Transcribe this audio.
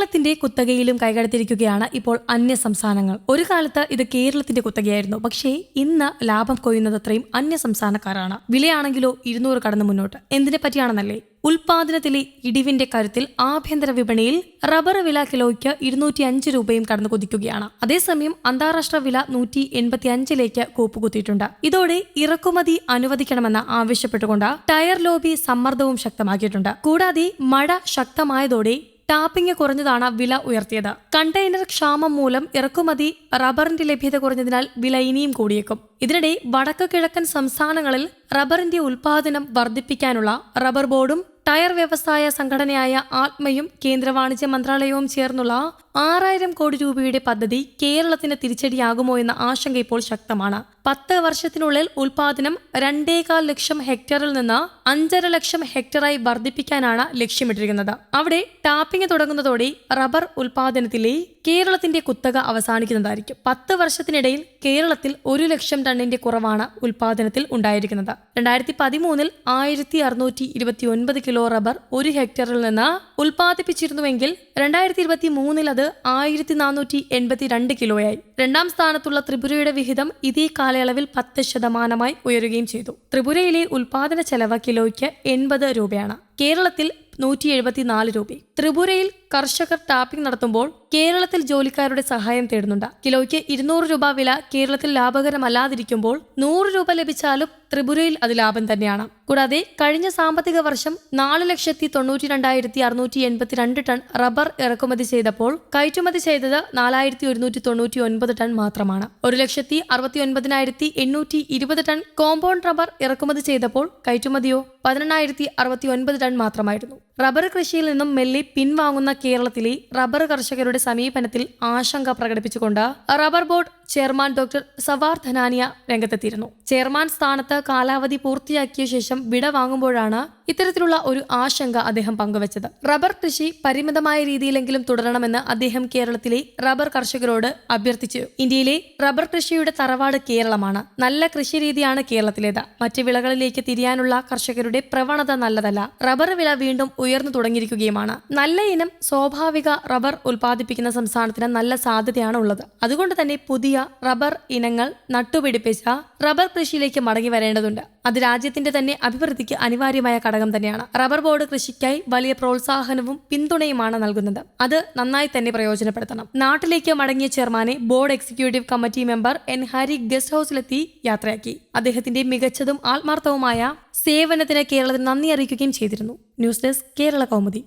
കേരളത്തിന്റെ കുത്തകയിലും കൈകടത്തിരിക്കുകയാണ് ഇപ്പോൾ അന്യ സംസ്ഥാനങ്ങൾ ഒരു കാലത്ത് ഇത് കേരളത്തിന്റെ കുത്തകയായിരുന്നു. പക്ഷേ ഇന്ന് ലാഭം കൊയ്യുന്നത് അത്രയും അന്യ സംസ്ഥാനക്കാരാണ് വിലയാണെങ്കിലോ ഇരുന്നൂറ് കടന്ന് മുന്നോട്ട്. എന്തിനെ പറ്റിയാണെന്നല്ലേ ഉൽപാദനത്തിലെ ഇടിവിന്റെ കരുത്തിൽ ആഭ്യന്തര വിപണിയിൽ റബ്ബർ വില കിലോയ്ക്ക് ഇരുന്നൂറ്റി അഞ്ച് രൂപയും കടന്നു കുതിക്കുകയാണ്. അതേസമയം അന്താരാഷ്ട്ര വില നൂറ്റി എൺപത്തി അഞ്ചിലേക്ക് കൂപ്പുകുത്തിയിട്ടുണ്ട്. ഇതോടെ ഇറക്കുമതി അനുവദിക്കണമെന്ന് ആവശ്യപ്പെട്ടുകൊണ്ട് ടയർ ലോബി സമ്മർദ്ദവും ശക്തമാക്കിയിട്ടുണ്ട്. കൂടാതെ മഴ ശക്തമായതോടെ ടാപ്പിംഗ് കുറഞ്ഞതാണ് വില ഉയർത്തിയത്. കണ്ടെയ്നർ ക്ഷാമം മൂലം ഇറക്കുമതി റബ്ബറിന്റെ ലഭ്യത കുറഞ്ഞതിനാൽ വില ഇനിയും കൂടിയേക്കും. ഇതിനിടെ വടക്ക് കിഴക്കൻ സംസ്ഥാനങ്ങളിൽ റബ്ബറിന്റെ ഉൽപാദനം വർദ്ധിപ്പിക്കാനുള്ള റബ്ബർ ബോർഡും ടയർ വ്യവസായ സംഘടനയായ ആത്മയും കേന്ദ്ര വാണിജ്യ മന്ത്രാലയവും ചേർന്നുള്ള ആറായിരം കോടി രൂപയുടെ പദ്ധതി കേരളത്തിന് തിരിച്ചടിയാകുമോ എന്ന ആശങ്ക ഇപ്പോൾ ശക്തമാണ്. പത്ത് വർഷത്തിനുള്ളിൽ ഉൽപാദനം രണ്ടേകാൽ ലക്ഷം ഹെക്ടറിൽ നിന്ന് അഞ്ചര ലക്ഷം ഹെക്ടറായി വർദ്ധിപ്പിക്കാനാണ് ലക്ഷ്യമിട്ടിരിക്കുന്നത്. അവിടെ ടാപ്പിംഗ് തുടങ്ങുന്നതോടെ റബ്ബർ ഉൽപാദനത്തിലെ കേരളത്തിന്റെ കുത്തക അവസാനിക്കുന്നതായിരിക്കും. പത്ത് വർഷത്തിനിടയിൽ കേരളത്തിൽ ഒരു ലക്ഷം ടണ്ണിന്റെ കുറവാണ് ഉൽപാദനത്തിൽ ഉണ്ടായിരിക്കുന്നത്. രണ്ടായിരത്തി പതിമൂന്നിൽ ആയിരത്തി അറുന്നൂറ്റി ഇരുപത്തി ഒൻപത് കിലോ റബ്ബർ ഒരു ഹെക്ടറിൽ നിന്ന് ഉൽപാദിപ്പിച്ചിരുന്നുവെങ്കിൽ രണ്ടായിരത്തി ഇരുപത്തി മൂന്നിൽ അത് ആയിരത്തി നാനൂറ്റി എൺപത്തി രണ്ട് കിലോയായി. രണ്ടാം സ്ഥാനത്തുള്ള ത്രിപുരയുടെ വിഹിതം ഇതേ കാലയളവിൽ പത്ത് ശതമാനമായി ഉയരുകയും ചെയ്തു. ത്രിപുരയിലെ ഉൽപാദന ചെലവ് കിലോയ്ക്ക് എൺപത് രൂപയാണ്. കേരളത്തിൽ നൂറ്റി എഴുപത്തിനാല് രൂപ. ത്രിപുരയിൽ കർഷകർ ടാപ്പിംഗ് നടത്തുമ്പോൾ കേരളത്തിൽ ജോലിക്കാരുടെ സഹായം തേടുന്നുണ്ട്. കിലോയ്ക്ക് ഇരുന്നൂറ് രൂപ വില കേരളത്തിൽ ലാഭകരമല്ലാതിരിക്കുമ്പോൾ നൂറ് രൂപ ലഭിച്ചാലും ത്രിപുരയിൽ അത് ലാഭം തന്നെയാണ്. കൂടാതെ കഴിഞ്ഞ സാമ്പത്തിക വർഷം നാല് ലക്ഷത്തി തൊണ്ണൂറ്റി രണ്ടായിരത്തി അറുന്നൂറ്റി എൺപത്തിരണ്ട് ടൺ റബ്ബർ ഇറക്കുമതി ചെയ്തപ്പോൾ കയറ്റുമതി ചെയ്തത് നാലായിരത്തി ഒരുന്നൂറ്റി തൊണ്ണൂറ്റി ഒൻപത് ടൺ മാത്രമാണ്. ഒരു ലക്ഷത്തി അറുപത്തി ഒൻപതിനായിരത്തി എണ്ണൂറ്റി ഇരുപത് ടൺ കോമ്പൗണ്ട് റബ്ബർ ഇറക്കുമതി ചെയ്തപ്പോൾ കയറ്റുമതിയോ? പതിനെണ്ണായിരത്തി അറുപത്തി ഒൻപത് ടൺ മാത്രമായിരുന്നു. റബ്ബർ കൃഷിയിൽ നിന്നും മെല്ലി പിൻവാങ്ങുന്ന കേരളത്തിലെ റബ്ബർ കർഷകരുടെ സമീപനത്തിൽ ആശങ്ക പ്രകടിപ്പിച്ചുകൊണ്ട് rubber board chairman doctor Savar Dhanania രംഗത്തെത്തിയിരുന്നു. ചെയർമാൻ സ്ഥാനത്ത് കാലാവധി പൂർത്തിയാക്കിയ ശേഷം വിട വാങ്ങുമ്പോഴാണ് ഇത്തരത്തിലുള്ള ഒരു ആശങ്ക അദ്ദേഹം പങ്കുവച്ചത്. റബ്ബർ കൃഷി പരിമിതമായ രീതിയിലെങ്കിലും തുടരണമെന്ന് അദ്ദേഹം കേരളത്തിലെ റബ്ബർ കർഷകരോട് അഭ്യർത്ഥിച്ചു. ഇന്ത്യയിലെ റബ്ബർ കൃഷിയുടെ തറവാട് കേരളമാണ്. നല്ല കൃഷി രീതിയാണ് കേരളത്തിലേത്. മറ്റ് വിളകളിലേക്ക് തിരിയാനുള്ള കർഷകരുടെ പ്രവണത നല്ലതല്ല. റബ്ബർ വില വീണ്ടും ഉയർന്നു തുടങ്ങിയിരിക്കുകയുമാണ്. നല്ല ഇനം സ്വാഭാവിക റബ്ബർ ഉൽപ്പാദിപ്പിക്കുന്ന സംസ്ഥാനത്തിന് നല്ല സാധ്യതയാണ് ഉള്ളത് അതുകൊണ്ട് തന്നെ പുതിയ റബ്ബർ ഇനങ്ങൾ നട്ടുപിടിപ്പിച്ച റബ്ബർ കൃഷിയിലേക്ക് മടങ്ങി വരേണ്ടതുണ്ട്. അത് രാജ്യത്തിന്റെ തന്നെ അഭിവൃദ്ധിക്ക് അനിവാര്യമായ ഘടകം തന്നെയാണ്. റബ്ബർ ബോർഡ് കൃഷിക്കായി വലിയ പ്രോത്സാഹനവും പിന്തുണയുമാണ് നൽകുന്നത്. അത് നന്നായി തന്നെ പ്രയോജനപ്പെടുത്തണം. നാട്ടിലേക്ക് മടങ്ങിയ ചെയർമാനെ board executive committee member N. Hari guest ഹൌസിലെത്തി യാത്രയാക്കി. അദ്ദേഹത്തിന്റെ മികച്ചതും ആത്മാർത്ഥവുമായ സേവനത്തിന് കേരളത്തിന് നന്ദി അറിയിക്കുകയും ചെയ്തിരുന്നു. News desk Kerala Kaumudi.